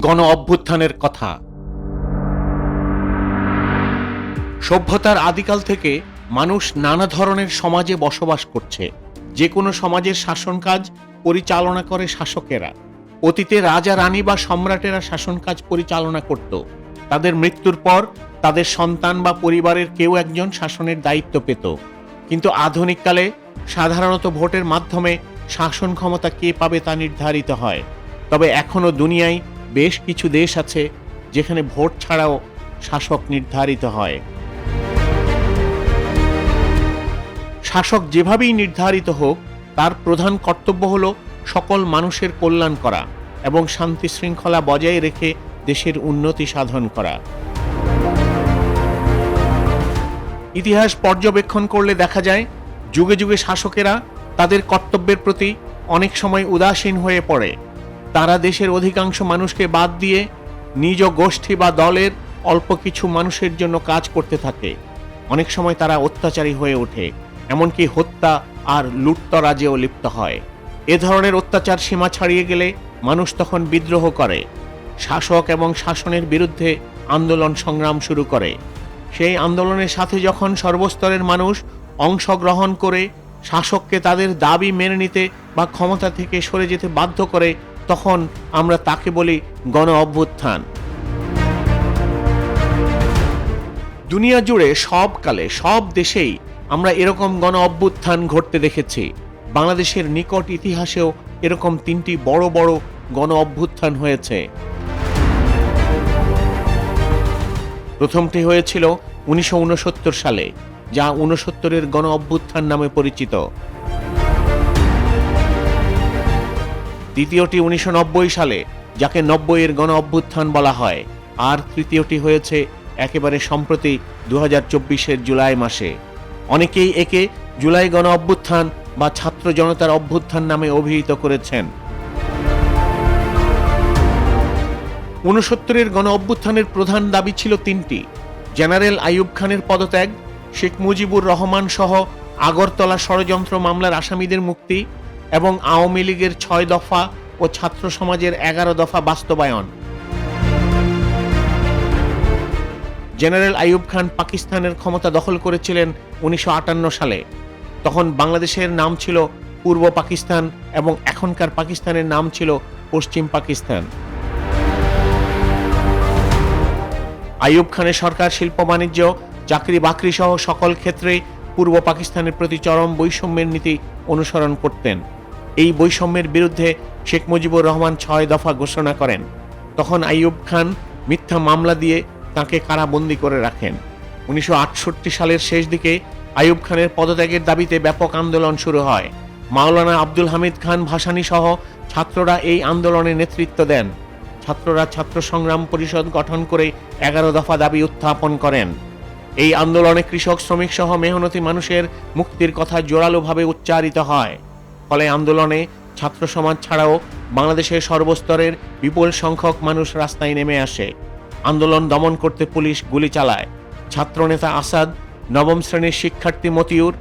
গণ অভ্যুত্থানের কথা। সভ্যতার আদিকাল থেকে মানুষ নানা ধরনের সমাজে বসবাস করছে। যে কোনো সমাজের শাসন কাজ পরিচালনা করে শাসকেরা। অতীতে রাজা, রানী বা সম্রাটেরা শাসন কাজ পরিচালনা করত। তাদের মৃত্যুর পর তাদের সন্তান বা পরিবারের কেউ একজন শাসনের দায়িত্ব পেত। কিন্তু আধুনিককালে সাধারণত ভোটের মাধ্যমে শাসন ক্ষমতা কে পাবে তা নির্ধারিত হয়। তবে এখনও দুনিয়ায় বেশ কিছু দেশ আছে যেখানে ভোট ছাড়াও শাসক নির্ধারিত হয়। শাসক যেভাবেই নির্ধারিত হোক, তার প্রধান কর্তব্য হল সকল মানুষের কল্যাণ করা এবং শান্তি শৃঙ্খলা বজায় রেখে দেশের উন্নতি সাধন করা। ইতিহাস পর্যবেক্ষণ করলে দেখা যায়, যুগে যুগে শাসকেরা তাদের কর্তব্যের প্রতি অনেক সময় উদাসীন হয়ে পড়ে। তারা দেশের অধিকাংশ মানুষকে বাদ দিয়ে নিজ গোষ্ঠী বা দলের অল্প কিছু মানুষের জন্য কাজ করতে থাকে। অনেক সময় তারা অত্যাচারী হয়ে ওঠে, এমনকি হত্যা আর লুটতরাজেও লিপ্ত হয়। এ ধরনের অত্যাচার সীমা ছাড়িয়ে গেলে মানুষ তখন বিদ্রোহ করে। শাসক এবং শাসনের বিরুদ্ধে আন্দোলন সংগ্রাম শুরু করে। সেই আন্দোলনের সাথে যখন সর্বস্তরের মানুষ অংশগ্রহণ করে, শাসককে তাদের দাবি মেনে নিতে বা ক্ষমতা থেকে সরে যেতে বাধ্য করে তখন আমরা তাকে বলি গণ অভ্যুত্থান দুনিয়া জুড়ে সব কালে, সব দেশেই আমরা এরকম গণ অভ্যুত্থান ঘটতে দেখেছি। বাংলাদেশের নিকট ইতিহাসেও এরকম তিনটি বড় বড় গণ অভ্যুত্থান হয়েছে। প্রথমটি হয়েছিল উনিশশো উনসত্তর সালে, যা উনসত্তরের গণ অভ্যুত্থান নামে পরিচিত। দ্বিতীয়টি উনিশশো নব্বই সালে, যাকে নব্বইয়ের গণ অভ্যুত্থান বলা হয়। আর তৃতীয়টি হয়েছে একেবারে সম্প্রতি দু হাজার জুলাই মাসে। অনেকেই একে জুলাই গণ অভ্যুত্থান বা ছাত্র জনতার অভ্যুত্থান নামে অভিহিত করেছেন। উনসত্তরের গণ অভ্যুত্থানের প্রধান দাবি ছিল তিনটি। জেনারেল আইয়ুব খানের পদত্যাগ, শেখ মুজিবুর রহমান সহ আগরতলা ষড়যন্ত্র মামলার আসামিদের মুক্তি এবং আওয়ামী লীগের ছয় দফা ও ছাত্র সমাজের এগারো দফা বাস্তবায়ন। জেনারেল আইয়ুব খান পাকিস্তানের ক্ষমতা দখল করেছিলেন উনিশশো আটান্ন সালে। তখন বাংলাদেশের নাম ছিল পূর্ব পাকিস্তান এবং এখনকার পাকিস্তানের নাম ছিল পশ্চিম পাকিস্তান। আইয়ুব খানের সরকার, শিল্প, বাণিজ্য, চাকরি বাকরি সহ সকল ক্ষেত্রে পূর্ব পাকিস্তানের প্রতি চরম বৈষম্যের নীতি অনুসরণ করতেন। এই বৈষম্যের বিরুদ্ধে শেখ মুজিবুর রহমান ছয় দফা ঘোষণা করেন। তখন আইয়ুব খান মিথ্যা মামলা দিয়ে তাকে কারাবন্দি করে রাখেন। উনিশশো আটষট্টি সালের শেষ দিকে আইয়ুব খানের পদত্যাগের দাবিতে ব্যাপক আন্দোলন শুরু হয়। মাওলানা আব্দুল হামিদ খান ভাসানী সহ ছাত্ররা এই আন্দোলনে নেতৃত্ব দেন। ছাত্ররা ছাত্র সংগ্রাম পরিষদ গঠন করে এগারো দফা দাবি উত্থাপন করেন। এই আন্দোলনে কৃষক, শ্রমিক সহ মেহনতি মানুষের মুক্তির কথা জোরালোভাবে উচ্চারিত হয়। ফলে আন্দোলনে ছাত্র সমাজ ছাড়াও বাংলাদেশের সর্বস্তরের বিপুল সংখ্যক মানুষ রাস্তায় নেমে আসে। আন্দোলন দমন করতে পুলিশ গুলি চালায়। ছাত্রনেতা আসাদ, নবম শ্রেণির শিক্ষার্থী মতিউর,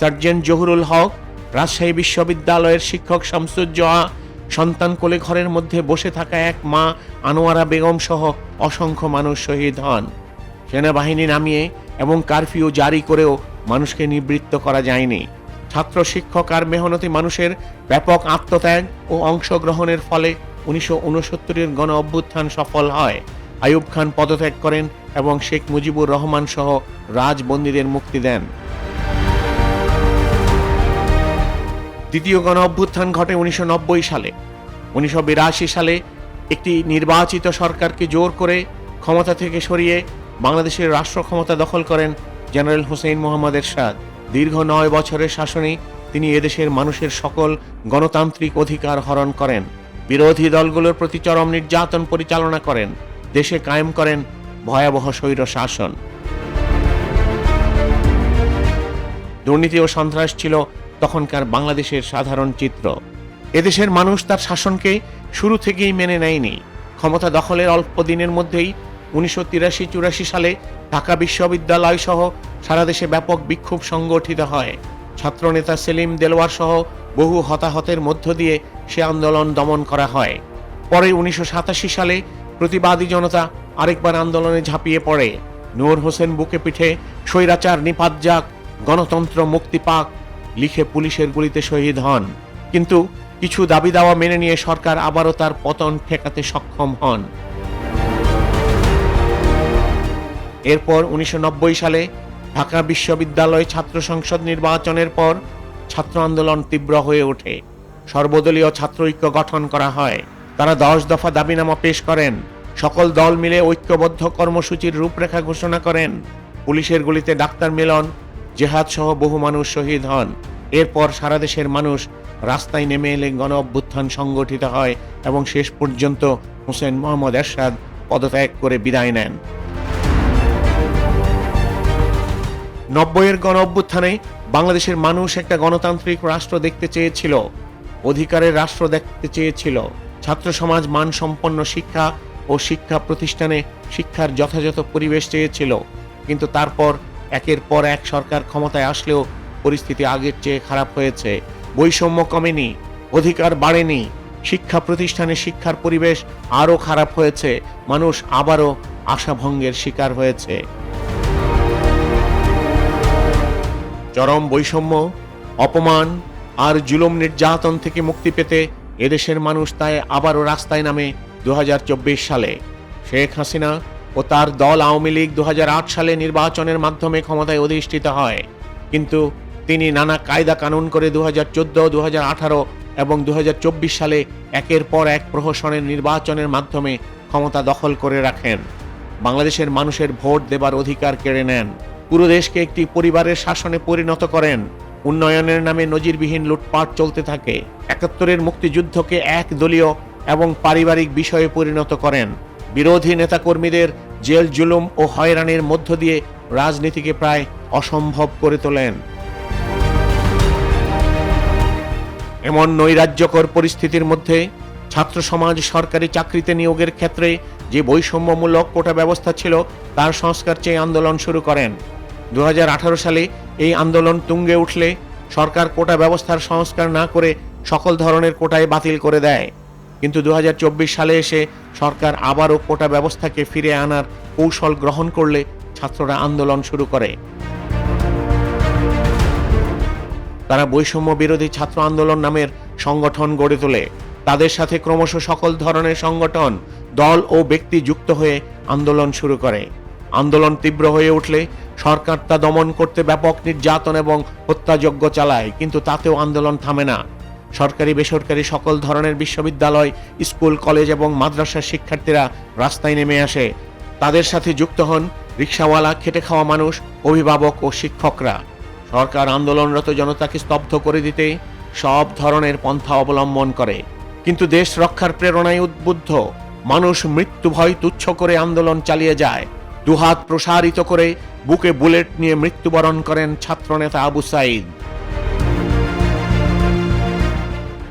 সার্জেন্ট জহুরুল হক, রাজশাহী বিশ্ববিদ্যালয়ের শিক্ষক শামসুজ্জোয়া সন্তান কোলে ঘরের মধ্যে বসে থাকা এক মা আনোয়ারা বেগম সহ অসংখ্য মানুষ শহীদ হন। সেনাবাহিনী নামিয়ে এবং কারফিউ জারি করেও মানুষকে নিবৃত্ত করা যায়নি। ছাত্র শিক্ষক আর মেহনতি মানুষের ব্যাপক আত্মত্যাগ ও অংশগ্রহণের ফলে উনিশশো উনসত্তরের গণ অভ্যুত্থান সফল হয়। আইয়ুব খান পদত্যাগ করেন এবং শেখ মুজিবুর রহমান সহ রাজবন্দীদের মুক্তি দেন। দ্বিতীয় গণ অভ্যুত্থান ঘটে উনিশশো নব্বই সালে। উনিশশো বিরাশি সালে একটি নির্বাচিত সরকারকে জোর করে ক্ষমতা থেকে সরিয়ে বাংলাদেশের রাষ্ট্র ক্ষমতা দখল করেন জেনারেল হোসেন মোহাম্মদ এরশাদ। দীর্ঘ নয় বছরের শাসনে তিনি এদেশের মানুষের সকল গণতান্ত্রিক অধিকার হরণ করেন। বিরোধী দলগুলোর প্রতি চরম নির্যাতন পরিচালনা করেন। দেশে কায়েম করেন ভয়াবহ স্বৈর শাসন। দুর্নীতি ও সন্ত্রাস ছিল তখনকার বাংলাদেশের সাধারণ চিত্র। এদেশের মানুষ তার শাসনকে শুরু থেকেই মেনে নেয়নি। ক্ষমতা দখলের অল্প দিনের মধ্যেই উনিশশো তিরাশি চুরাশি সালে ঢাকা বিশ্ববিদ্যালয় সহ সারা দেশে ব্যাপক বিক্ষোভ সংগঠিত হয়। ছাত্রনেতা সেলিম দেলোয়ার সহ বহু হতাহতের মধ্য দিয়ে সে আন্দোলন দমন করা হয়। পরে উনিশশো সাতাশি সালে প্রতিবাদী জনতা আরেকবার আন্দোলনে ঝাঁপিয়ে পড়ে। নূর হোসেন বুকে পিঠে স্বৈরাচার নিপাত যাক, গণতন্ত্র মুক্তি পাক লিখে পুলিশের গুলিতে শহীদ হন। কিন্তু কিছু দাবি দাওয়া মেনে নিয়ে সরকার আবারও তার পতন ঠেকাতে সক্ষম হন। এরপর উনিশশো নব্বই সালে ঢাকা বিশ্ববিদ্যালয় ছাত্র সংসদ নির্বাচনের পর ছাত্র আন্দোলন তীব্র হয়ে ওঠে। সর্বদলীয় ছাত্র ঐক্য গঠন করা হয়। তারা দশ দফা দাবিনামা পেশ করেন। সকল দল মিলে ঐক্যবদ্ধ কর্মসূচির রূপরেখা ঘোষণা করেন। পুলিশের গুলিতে ডাক্তার মিলন, জেহাদ সহ বহু মানুষ শহীদ হন। এরপর সারা দেশের মানুষ রাস্তায় নেমে এলে গণ অভ্যুত্থান সংগঠিত হয় এবং শেষ পর্যন্ত হোসেন মোহাম্মদ এরশাদ পদত্যাগ করে বিদায় নেন। নব্বইয়ের গণ অভ্যুত্থানে বাংলাদেশের মানুষ একটা গণতান্ত্রিক রাষ্ট্র দেখতে চেয়েছিল, অধিকারের রাষ্ট্র দেখতে চেয়েছিল। ছাত্র সমাজ মানসম্পন্ন শিক্ষা ও শিক্ষা প্রতিষ্ঠানে শিক্ষার যথাযথ পরিবেশ চেয়েছিল, কিন্তু তারপর একের পর এক সরকার ক্ষমতায় আসলেও পরিস্থিতি আগের চেয়ে খারাপ হয়েছে। বৈষম্য কমেনি, অধিকার বাড়েনি, শিক্ষা প্রতিষ্ঠানে শিক্ষার পরিবেশ আরও খারাপ হয়েছে, মানুষ আবারও আশাভঙ্গের শিকার হয়েছে। চরম বৈষম্য, অপমান আর জুলুম নির্যাতন থেকে মুক্তি পেতে এদেশের মানুষ তাই আবারও রাস্তায় নামে দু হাজার চব্বিশ সালে। শেখ হাসিনা ও তার দল আওয়ামী লীগ দু হাজার আট সালে নির্বাচনের মাধ্যমে ক্ষমতায় অধিষ্ঠিত হয়। কিন্তু তিনি নানা কায়দা কানুন করে দু হাজার চোদ্দ দু এবং দু হাজার চব্বিশ সালে একের পর এক প্রহসনের নির্বাচনের মাধ্যমে ক্ষমতা দখল করে রাখেন। বাংলাদেশের মানুষের ভোট দেবার অধিকার কেড়ে নেন। পুরো দেশকে একটি পরিবারের শাসনে পরিণত করেন। উন্নয়নের নামে নজিরবিহীন লুটপাট চলতে থাকে। একাত্তরের মুক্তিযুদ্ধকে এক দলীয় এবং পারিবারিক বিষয়ে পরিণত করেন। বিরোধী নেতাকর্মীদের জেল জুলুম ও হয়রানির মধ্য দিয়ে রাজনীতিকে প্রায় অসম্ভব করে তোলেন। এমন নৈরাজ্যকর পরিস্থিতির মধ্যে ছাত্র সমাজ সরকারি চাকরিতে নিয়োগের ক্ষেত্রে যে বৈষম্যমূলক কোটা ব্যবস্থা ছিল, তার সংস্কার চেয়ে আন্দোলন শুরু করেন। দু হাজার আঠারো সালে এই আন্দোলন তুঙ্গে উঠলে সরকার কোটা ব্যবস্থার সংস্কার না করে সকল ধরনের কোটায় বাতিল করে দেয়। কিন্তু দুহাজার চব্বিশ সালে এসে সরকার আবারও কোটা ব্যবস্থাকে ফিরে আনার কৌশল গ্রহণ করলে ছাত্ররা আন্দোলন শুরু করে। তারা বৈষম্য বিরোধী ছাত্র আন্দোলন নামের সংগঠন গড়ে তোলে। তাদের সাথে ক্রমশ সকল ধরনের সংগঠন, দল ও ব্যক্তি যুক্ত হয়ে আন্দোলন শুরু করে। আন্দোলন তীব্র হয়ে উঠলে সরকার তা দমন করতে ব্যাপক নির্যাতন এবং হত্যাযজ্ঞ চালায়, কিন্তু তাতেও আন্দোলন থামে না। সরকারি বেসরকারি সকল ধরনের বিশ্ববিদ্যালয়, স্কুল, কলেজ এবং মাদ্রাসার শিক্ষার্থীরা রাস্তায় নেমে আসে। তাদের সাথে যুক্ত হন রিক্সাওয়ালা, খেটে খাওয়া মানুষ, অভিভাবক ও শিক্ষকরা। সরকার আন্দোলনরত জনতাকে স্তব্ধ করে দিতে সব ধরনের পন্থা অবলম্বন করে। কিন্তু দেশ রক্ষার প্রেরণায় উদ্বুদ্ধ। মানুষ মৃত্যু ভয় তুচ্ছ করে আন্দোলন চালিয়ে যায়। দুহাত প্রসারিত করে বুকে বুলেট নিয়ে মৃত্যুবরণ করেন ছাত্রনেতা আবু সাইদ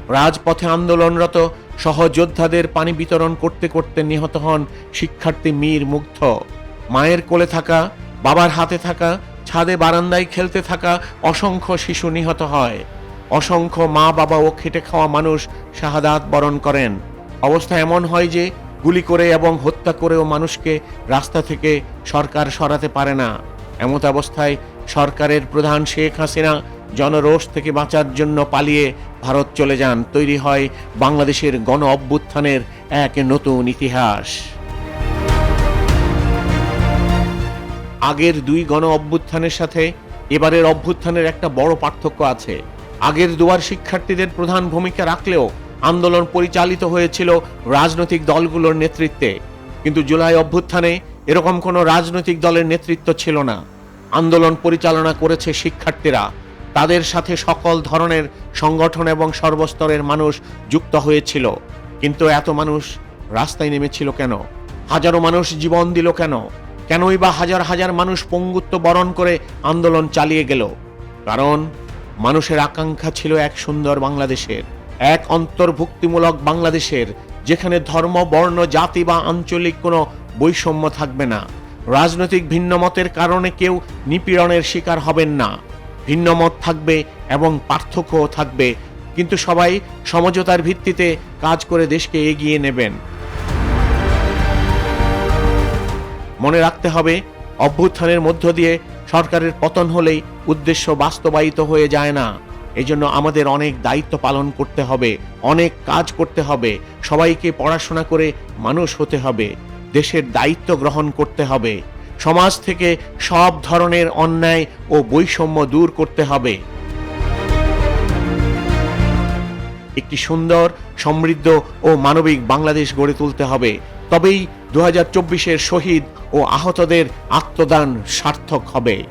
রাজপথে আন্দোলনরত সহযোদ্ধাদের পানি বিতরণ করতে করতে নিহত হন শিক্ষার্থী মীর মুগ্ধ। মায়ের কোলে থাকা, বাবার হাতে থাকা, ছাদে বারান্দায় খেলতে থাকা অসংখ্য শিশু নিহত হয়। অসংখ্য মা বাবা ও খেটে খাওয়া মানুষ শাহাদাত বরণ করেন। অবস্থা এমন হয় যে গুলি করে এবং হত্যা করেও মানুষকে রাস্তা থেকে সরকার সরাতে পারে না। এমত অবস্থায় সরকারের প্রধান শেখ হাসিনা জনরোষ থেকে বাঁচার জন্য পালিয়ে ভারত চলে যান। তৈরি হয় বাংলাদেশের গণ অভ্যুত্থানের এক নতুন ইতিহাস। আগের দুই গণ অভ্যুত্থানের সাথে এবারের অভ্যুত্থানের একটা বড় পার্থক্য আছে। আগের দুয়ার শিক্ষার্থীদের প্রধান ভূমিকা রাখলেও আন্দোলন পরিচালিত হয়েছিল রাজনৈতিক দলগুলোর নেতৃত্বে। কিন্তু জুলাই অভ্যুত্থানে এরকম কোনো রাজনৈতিক দলের নেতৃত্ব ছিল না। আন্দোলন পরিচালনা করেছে শিক্ষার্থীরা। তাদের সাথে সকল ধরনের সংগঠন এবং সর্বস্তরের মানুষ যুক্ত হয়েছিল। কিন্তু এত মানুষ রাস্তায় নেমেছিল কেন? হাজারো মানুষ জীবন দিল কেন? কেনই বা হাজার হাজার মানুষ পঙ্গুত্ব বরণ করে আন্দোলন চালিয়ে গেল? কারণ মানুষের আকাঙ্ক্ষা ছিল এক সুন্দর বাংলাদেশের। এক অন্তর্ভুক্তিমূলক বাংলাদেশের, যেখানে ধর্ম, বর্ণ, জাতি বা আঞ্চলিক কোনো বৈষম্য থাকবে না। রাজনৈতিক ভিন্নমতের কারণে কেউ নিপীড়নের শিকার হবেন না। ভিন্নমত থাকবে এবং পার্থক্যও থাকবে, কিন্তু সবাই সমঝোতার ভিত্তিতে কাজ করে দেশকে এগিয়ে নেবেন। মনে রাখতে হবে, অভ্যুত্থানের মধ্য দিয়ে সরকারের পতন হলেই উদ্দেশ্য বাস্তবায়িত হয়ে যায় না। এজন্য আমাদের অনেক দায়িত্ব পালন করতে হবে, অনেক কাজ করতে হবে, সবাইকে পড়াশোনা করে মানুষ হতে হবে, দেশের দায়িত্ব গ্রহণ করতে হবে, সমাজ থেকে সব ধরনের অন্যায় ও বৈষম্য দূর করতে হবে। একটি সুন্দর, সমৃদ্ধ ও মানবিক বাংলাদেশ গড়ে তুলতে হবে, তবেই দু হাজার চব্বিশের শহীদ ও আহতদের আত্মদান সার্থক হবে।